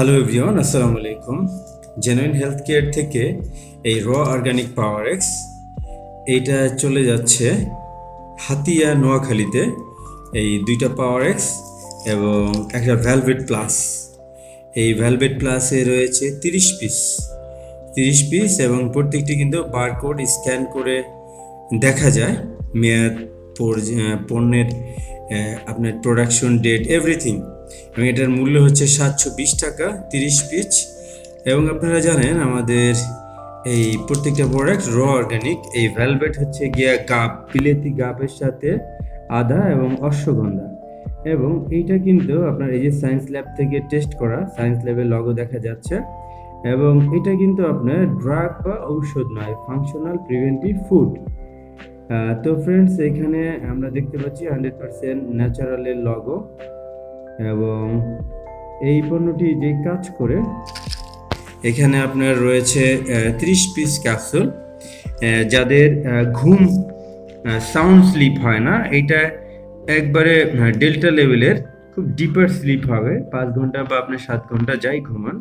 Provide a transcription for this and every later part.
Hello everyone আসসালামু আলাইকুম genuine health care থেকে এই র অর্গানিক পাওয়ার এক্স এইটা চলে যাচ্ছে হাতিয়া, নোয়াখালীতে। এই দুইটা পাওয়ার এক্স এবং একটা ভ্যালভেট প্লাস এই ভ্যালভেট প্লাসে রয়েছে তিরিশ পিস তিরিশ পিস এবং প্রত্যেকটি কিন্তু বারকোড স্ক্যান করে দেখা যায়। মেয়াদ পণ্যের আপনার প্রোডাকশন ডেট এভরিথিং এবং এটার মূল্য হচ্ছে সাতশো বিশ টাকা, তিরিশ পিস এবং আপনারা জানেন আমাদের এই প্রত্যেকটা প্রোডাক্ট র অর্গানিক এই ভ্যালভেট হচ্ছে গিয়া গাব, বিলেতি গাবের সাথে আদা এবং অশ্বগন্ধা। এবং এইটা কিন্তু আপনার এই যে সায়েন্স ল্যাব থেকে টেস্ট করা সায়েন্স ল্যাবের লগো দেখা যাচ্ছে। এবং এটা কিন্তু আপনার ড্রাগ বা ঔষধ নয় ফাংশনাল প্রিভেন্টিভ ফুড তো ফ্রেন্ডস এখানে আমরা দেখতে পাচ্ছি হান্ড্রেড পার্সেন্ট ন্যাচারালের লগো এবং এই পণ্যটি যে কাজ করে, এখানে আপনার রয়েছে ত্রিশ পিস ক্যাপসুল যাদের ঘুম সাউন্ড স্লিপ হয় না। এটা একবারে ডেল্টা লেভেলের খুব ডিপার স্লিপ হবে। পাঁচ ঘণ্টা বা আপনার সাত ঘণ্টা যাই ঘুমান।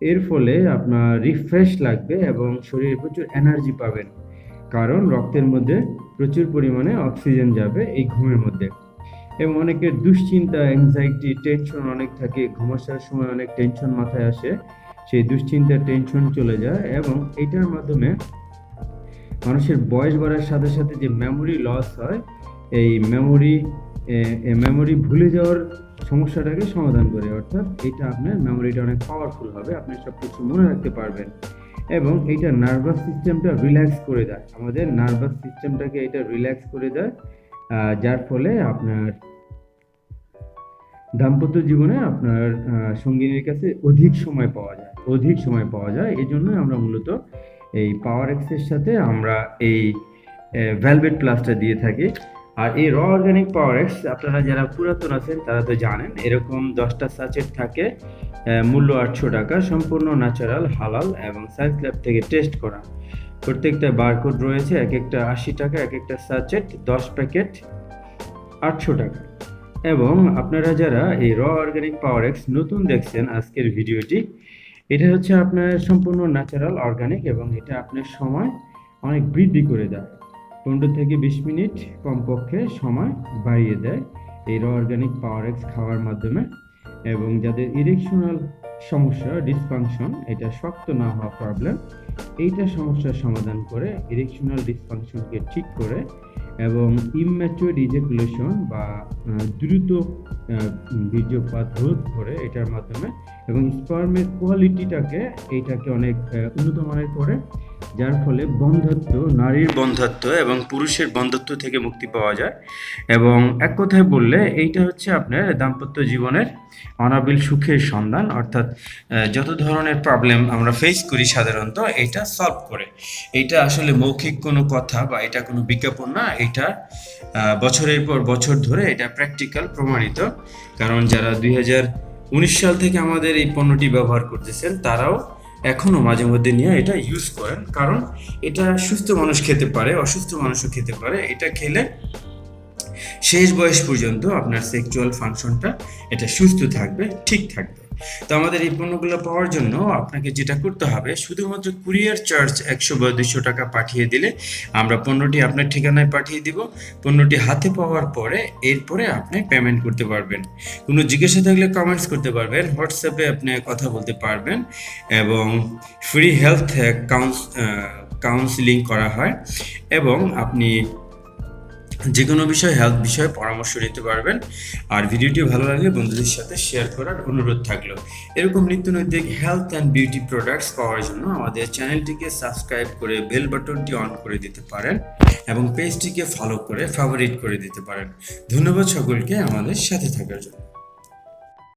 এর ফলে আপনার রিফ্রেশ লাগবে এবং শরীরে প্রচুর এনার্জি পাবেন। কারণ রক্তের মধ্যে প্রচুর পরিমাণে অক্সিজেন যাবে এই ঘুমের মধ্যে। এবং অনেকের দুশ্চিন্তা অ্যাংজাইটি টেনশন অনেক থাকে। ঘুমাসার সময় অনেক টেনশন মাথায় আসে। সেই দুশ্চিন্তা টেনশন চলে যায় এবং এটার মাধ্যমে মানুষের বয়স বাড়ার সাথে সাথে যে মেমোরি লস হয়, এই মেমোরি মেমোরি ভুলে যাওয়ার সমস্যাটাকে সমাধান করে। অর্থাৎ এটা আপনার মেমোরিটা অনেক পাওয়ারফুল হবে, আপনি সব কিছু মনে রাখতে পারবেন। এবং এইটা নার্ভাস সিস্টেমটা রিল্যাক্স করে দেয়। আমাদের নার্ভাস সিস্টেমটাকে এটা রিল্যাক্স করে দেয় যার ফলে আপনার দাম্পত্য জীবনে আপনার সঙ্গিনীর কাছে অধিক সময় পাওয়া যায়। অধিক সময় পাওয়া যায়। এই জন্যই আমরা মূলত এই পাওয়ার এক্সের সাথে আমরা এই ভ্যালভেট প্লাসটা দিয়ে থাকি। আর এই র অর্গানিক পাওয়ার এক্স আপনারা যারা পুরাতন আছেন, তারা তো জানেন, এরকম দশটা সাচেট থাকে মূল্য আটশো টাকা, সম্পূর্ণ ন্যাচারাল হালাল এবং সায়েন্স ল্যাব থেকে টেস্ট করা। প্রত্যেকটা বারকোড রয়েছে, এক একটা আশি টাকা, এক একটা সাচেট দশ প্যাকেট আটশো টাকা। এবং আপনারা যারা এই র অর্গ্যানিক পাওয়ার এক্স নতুন দেখছেন আজকের ভিডিওটি, এটা হচ্ছে আপনার সম্পূর্ণ ন্যাচারাল অর্গানিক এবং এটা আপনার সময় অনেক বৃদ্ধি করে দেয়। পনেরো থেকে বিশ মিনিট কমপক্ষে সময় বাড়িয়ে দেয় এই র অর্গ্যানিক পাওয়ার এক্স খাওয়ার মাধ্যমে এবং যাদের ইরেকশনাল সমস্যা ডিসফাংশন এটা শক্ত না হওয়া প্রবলেম এইটা সমস্যার সমাধান করে ইরেকশনাল ডিসফাংশনকে ঠিক করে এবং ইম্যাচুয়ার ইজেকুলেশন বা দ্রুত বীর্যপাত রোধ করে এটার মাধ্যমে এবং স্পার্মের কোয়ালিটিটাকে এইটাকে অনেক উন্নত মানের করে যার ফলে বন্ধাত্ব নারীর বন্ধাত্ব এবং পুরুষের বন্ধাত্ব থেকে মুক্তি পাওয়া যায়। এবং এক কথায় বললে এইটা হচ্ছে আপনার দাম্পত্য জীবনের অনাবিল সুখের সন্ধান। অর্থাৎ যত ধরনের প্রবলেম আমরা ফেস করি সাধারণত এটা সলভ করে। এটা আসলে মৌখিক কোনো কথা বা এটা কোনো বিজ্ঞাপন না এটা বছরের পর বছর ধরে এটা প্র্যাকটিক্যাল প্রমাণিত। কারণ যারা দুই উনিশ সাল থেকে আমাদের এই পণ্যটি ব্যবহার করতেছেন, তারাও এখনও মাঝে মধ্যে নিয়ে এটা ইউজ করেন। কারণ এটা সুস্থ মানুষ খেতে পারে, অসুস্থ মানুষও খেতে পারে। এটা খেলে শেষ বয়স পর্যন্ত আপনার সেক্সুয়াল ফাংশনটা এটা সুস্থ থাকবে, ঠিক থাকবে। তো আমাদের এই পণ্যগুলো পাওয়ার জন্য আপনাকে যেটা করতে হবে, শুধুমাত্র কুরিয়ার চার্জ একশো বা দুশো টাকা পাঠিয়ে দিলে আমরা পণ্যটি আপনার ঠিকানায় পাঠিয়ে দিব। পণ্যটি হাতে পাওয়ার পরে এরপরে আপনি পেমেন্ট করতে পারবেন। কোনো জিজ্ঞাসা থাকলে কমেন্টস করতে পারবেন হোয়াটসঅ্যাপে আপনি কথা বলতে পারবেন এবং ফ্রি হেলথ কাউন্স কাউন্সিলিং করা হয় এবং আপনি যে কোনো বিষয়ে হেলথ বিষয়ে পরামর্শ নিতে পারবেন। আর ভিডিওটি ভালো লাগলে বন্ধুদের সাথে শেয়ার করার অনুরোধ থাকল। এরকম নিত্য নৈতিক হেলথ অ্যান্ড বিউটি প্রোডাক্টস পাওয়ার জন্য আমাদের চ্যানেলটিকে সাবস্ক্রাইব করে বেল বাটনটি অন করে দিতে পারেন এবং পেজটিকে ফলো করে ফেভারিট করে দিতে পারেন। ধন্যবাদ সকলকে আমাদের সাথে থাকার জন্য।